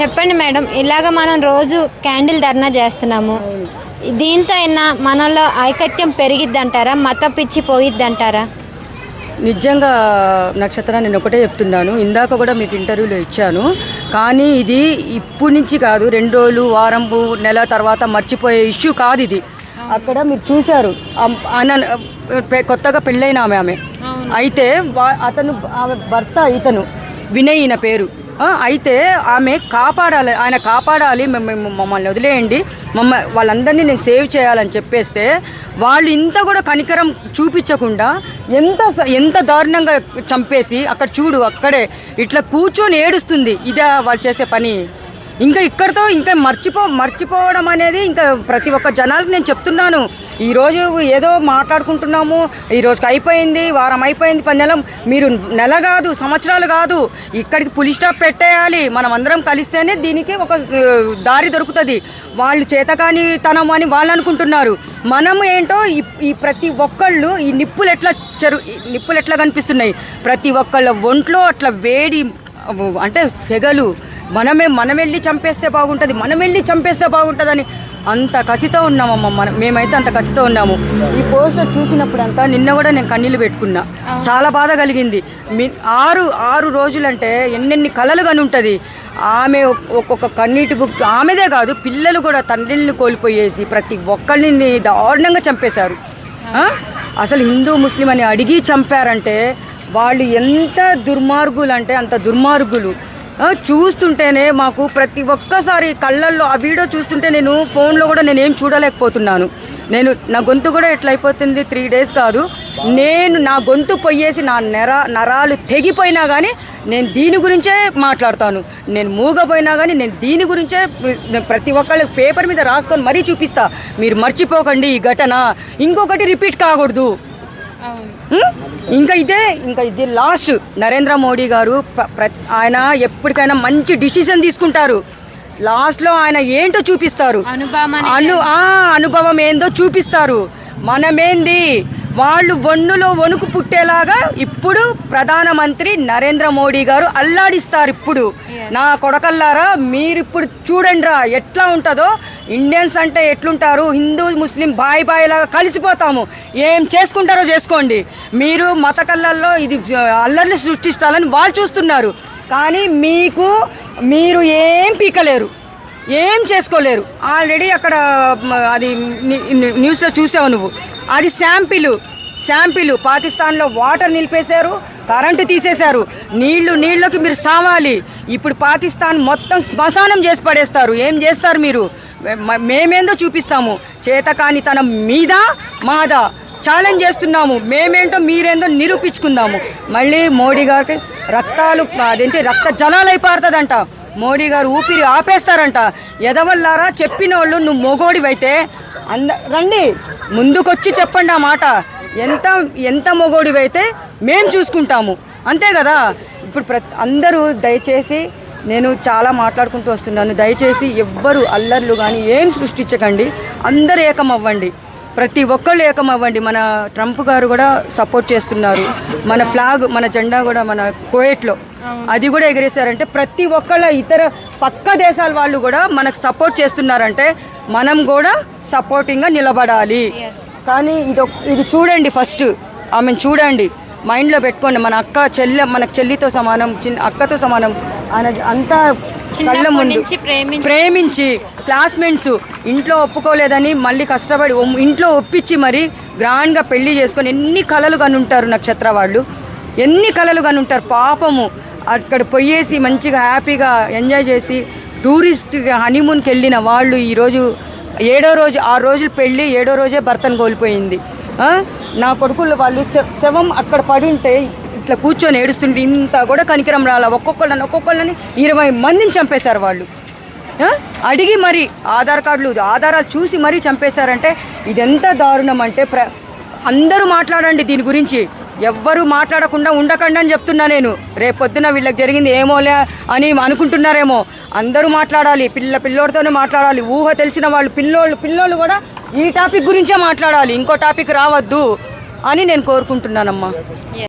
చెప్పండి మేడం ఇలాగ మనం రోజు క్యాండిల్ ధర్నా చేస్తున్నాము. దీంతో అయినా మనలో ఐకత్యం పెరిగిద్దంటారా? మత పిచ్చి పోయిద్దంటారా? నిజంగా నక్షత్ర నేను ఒకటే చెప్తున్నాను. ఇందాక కూడా మీకు ఇంటర్వ్యూలో ఇచ్చాను. కానీ ఇది ఇప్పటి నుంచి కాదు రెండు రోజులు వారం నెల తర్వాత మర్చిపోయే ఇష్యూ కాదు ఇది. అక్కడ మీరు చూశారు. కొత్తగా పెళ్ళైన ఆమె ఆమె. అయితే అతను ఆమె భర్త ఇతను వినయ్ ఈయన పేరు. అయితే ఆమె కాపాడాలి ఆయన కాపాడాలి మేము- మమ్మల్ని వదిలేయండి మమ్మ వాళ్ళందరినీ నేను సేవ్ చేయాలని చెప్పేస్తే వాళ్ళు ఇంత కూడా కనికరం చూపించకుండా ఎంత ఎంత దారుణంగా చంపేసి అక్కడ చూడు అక్కడే ఇట్లా కూర్చొని ఏడుస్తుంది ఇదే వాళ్ళు చేసే పని. ఇంకా ఇక్కడితో ఇంకా మర్చిపో మర్చిపోవడం అనేది ఇంకా ప్రతి ఒక్క జనాలకు నేను చెప్తున్నాను. ఈరోజు ఏదో మాట్లాడుకుంటున్నాము ఈ రోజుకి అయిపోయింది వారం అయిపోయింది పది నెల మీరు నెల కాదు సంవత్సరాలు కాదు ఇక్కడికి పులి స్టాప్ పెట్టేయాలి మనం అందరం కలిస్తేనే దీనికి ఒక దారి దొరుకుతుంది. వాళ్ళు చేతకాని తనం అని వాళ్ళు అనుకుంటున్నారు. మనం ఏంటో ఈ ఈ ప్రతి ఒక్కళ్ళు ఈ నిప్పులు ఎట్లా చెరు ఈ నిప్పులు ఎట్లా కనిపిస్తున్నాయి? ప్రతి ఒక్కళ్ళ ఒంట్లో అట్లా వేడి అంటే సెగలు మనమే మనం వెళ్ళి చంపేస్తే బాగుంటుంది మనం వెళ్ళి చంపేస్తే బాగుంటుందని అంత కసితో ఉన్నామమ్మ. మనం మేమైతే అంత కసితో ఉన్నాము. ఈ పోస్టర్ చూసినప్పుడు అంతా నిన్న కూడా నేను కన్నీళ్ళు పెట్టుకున్నా. చాలా బాధ కలిగింది. మీ ఆరు ఆరు రోజులంటే ఎన్నెన్ని కలలు కానీ ఉంటుంది ఆమె ఒక్- ఒక్కొక్క కన్నీటి బుక్ ఆమెదే కాదు పిల్లలు కూడా తండ్రిని కోల్పోయేసి ప్రతి ఒక్కరిని దారుణంగా చంపేశారు? అసలు హిందూ ముస్లిం అని అడిగి చంపారంటే వాళ్ళు ఎంత దుర్మార్గులు అంటే అంత దుర్మార్గులు. చూస్తుంటేనే మాకు ప్రతి ఒక్కసారి కళ్ళల్లో ఆ వీడియో చూస్తుంటే నేను ఫోన్లో కూడా నేను ఏం చూడలేకపోతున్నాను. నేను నా గొంతు కూడా ఎట్లా అయిపోతుంది త్రీ డేస్ కాదు. నేను నా గొంతు పొయ్యేసి నా నెర నరాలు తెగిపోయినా కానీ నేను దీని గురించే మాట్లాడతాను. నేను మూగపోయినా కానీ నేను దీని గురించే ప్రతి ఒక్కళ్ళకి పేపర్ మీద రాసుకొని మరీ చూపిస్తా. మీరు మర్చిపోకండి ఈ ఘటన. ఇంకొకటి రిపీట్ కాకూడదు. ఇంకా ఇదే ఇంకా ఇది లాస్ట్ నరేంద్ర మోడీ గారు ఆయన ఎప్పటికైనా మంచి డిసిషన్ తీసుకుంటారు. లాస్ట్లో ఆయన ఏంటో చూపిస్తారు. అను ఆ అనుభవం ఏందో చూపిస్తారు. మనమేంది? వాళ్ళు వన్నులో వణుకు పుట్టేలాగా ఇప్పుడు ప్రధానమంత్రి నరేంద్ర మోడీ గారు అల్లాడిస్తారు ఇప్పుడు. నా కొడకల్లారా మీరు ఇప్పుడు చూడండి రా ఎట్లా ఉంటుందో ఇండియన్స్ అంటే ఎట్లుంటారు? హిందూ ముస్లిం బాయ్ బాయ్ లాగా కలిసిపోతాము. ఏం చేసుకుంటారో చేసుకోండి. మీరు మత కళ్ళల్లో ఇది అల్లర్లు సృష్టిస్తారని వాళ్ళు చూస్తున్నారు. కానీ మీకు మీరు ఏం పీకలేరు. ఏం చేసుకోలేరు. ఆల్రెడీ అక్కడ అది న్యూస్లో చూసావు నువ్వు. అది శాంపిల్. శాంపిల్. పాకిస్తాన్లో వాటర్ నిలిపేశారు కరెంటు తీసేశారు. నీళ్ళు నీళ్ళకి మీరు సావాలి. ఇప్పుడు పాకిస్తాన్ మొత్తం శ్మశానం చేసి పడేస్తారు. ఏం చేస్తారు మీరు? మేమేందో చూపిస్తాము. చేతకాని తన మీద మాదా ఛాలెంజ్ చేస్తున్నాము. మేమేంటో మీరేందో నిరూపించుకుందాము. మళ్ళీ మోడీ గారికి రక్తాలు అదేంటి రక్త జలాలు అయిపారుతుందంట. మోడీ గారు ఊపిరి ఆపేస్తారంట. ఎదవల్లారా చెప్పిన వాళ్ళు నువ్వు మొగోడివైతే అంద రండి. ముందుకొచ్చి చెప్పండి ఆ మాట. ఎంత ఎంత మొగోడివైతే మేము చూసుకుంటాము. అంతే కదా? ఇప్పుడు ప్రతి అందరూ దయచేసి నేను చాలా మాట్లాడుకుంటూ వస్తున్నాను. దయచేసి ఎవ్వరు అల్లర్లు కానీ ఏం సృష్టించకండి. అందరూ ఏకమవ్వండి. ప్రతి ఒక్కళ్ళు ఏకమవ్వండి. మన ట్రంప్ గారు కూడా సపోర్ట్ చేస్తున్నారు. మన ఫ్లాగ్ మన జెండా కూడా మన కోయట్లో. అది కూడా ఎగిరేశారంటే ప్రతి ఒక్కళ్ళ ఇతర పక్క దేశాల వాళ్ళు కూడా మనకు సపోర్ట్ చేస్తున్నారంటే మనం కూడా సపోర్టింగ్గా నిలబడాలి. కానీ ఇది ఇది చూడండి ఫస్ట్. ఆమెను చూడండి. మైండ్లో పెట్టుకోండి. మన అక్క చెల్లె మన చెల్లితో సమానం చిన్న అక్కతో సమానం ఆయన అంతా కళ్ళ ముందు ప్రేమించి క్లాస్మేట్స్ ఇంట్లో ఒప్పుకోలేదని మళ్ళీ కష్టపడి ఇంట్లో ఒప్పించి మరి గ్రాండ్గా పెళ్ళి చేసుకొని ఎన్ని కళలు కనుంటారు నక్షత్ర వాళ్ళు? ఎన్ని కళలు కనుంటారు? పాపము. అక్కడ పోయేసి మంచిగా హ్యాపీగా ఎంజాయ్ చేసి టూరిస్ట్ హనీమూన్కి వెళ్ళిన వాళ్ళు ఈరోజు ఏడో రోజు ఆరు రోజులు పెళ్ళి ఏడో రోజే భర్తను కోల్పోయింది. ఆ? నా కొడుకులు వాళ్ళు శ- శవం అక్కడ పడి ఉంటే ఇట్లా కూర్చొని ఏడుస్తుంటే ఇంత కూడా కనికరం రాలా. ఒక్కొక్కళ్ళని ఒక్కొక్కళ్ళని ఇరవై మందిని చంపేశారు వాళ్ళు. అడిగి మరి ఆధార్ కార్డులు ఆధారాలు చూసి మరీ చంపేశారంటే ఇది ఎంత దారుణం అంటే ప్ర అందరూ మాట్లాడండి దీని గురించి. ఎవ్వరూ మాట్లాడకుండా ఉండకండి అని చెప్తున్నా నేను. రేపొద్దున వీళ్ళకి జరిగింది ఏమోలే అని అనుకుంటున్నారేమో. అందరూ మాట్లాడాలి పిల్ల పిల్లోడితోనే మాట్లాడాలి. ఊహ తెలిసిన వాళ్ళు పిల్లోళ్ళు పిల్లోళ్ళు కూడా ఈ టాపిక్ గురించే మాట్లాడాలి. ఇంకో టాపిక్ రావద్దు అని నేను కోరుకుంటున్నానమ్మా.